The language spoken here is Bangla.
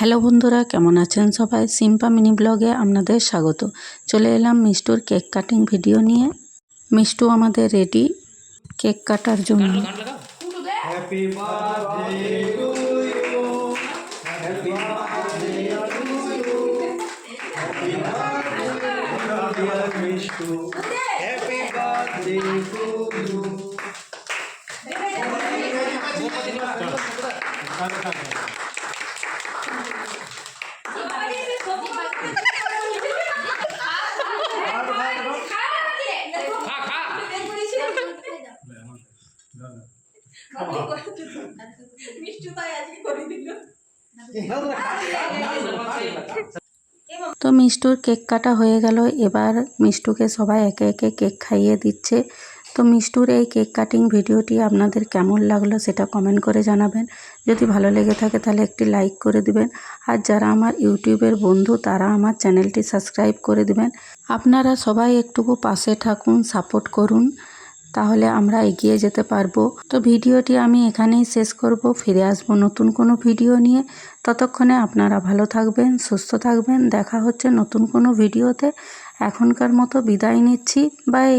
হ্যালো বন্ধুরা কেমন আছেন সবাই? সিম্পা মিনি ব্লগে আপনাদের স্বাগত। চলে এলাম মিষ্টুর কেক কাটিং ভিডিও নিয়ে। মিষ্টু আমাদের রেডি কেক কাটার জন্য। তো মিষ্টুর কেক কাটা হয়ে গেল এবার মিষ্টুকে সবাই একে একে কেক খাইয়ে দিচ্ছে। তো মিষ্টুর এই কেক কাটিং ভিডিওটি আপনাদের কেমন লাগল সেটা কমেন্ট করে জানাবেন। যদি ভালো লেগে থাকে তাহলে একটি লাইক করে দিবেন। আর যারা আমার ইউটিউবের বন্ধু তারা আমার চ্যানেলটি সাবস্ক্রাইব করে দিবেন। আপনারা সবাই একটুকু পাশে থাকুন সাপোর্ট করুন। তাহলে আমরা এগিয়ে যেতে পারব। তো ভিডিওটি আমি এখানেই শেষ করব। ফিরে আসব নতুন কোনো ভিডিও নিয়ে। ততক্ষণে আপনারা ভালো থাকবেন, সুস্থ থাকবেন। দেখা হচ্ছে নতুন কোনো ভিডিওতে। এখনকার মতো বিদায় নিচ্ছি। বাই!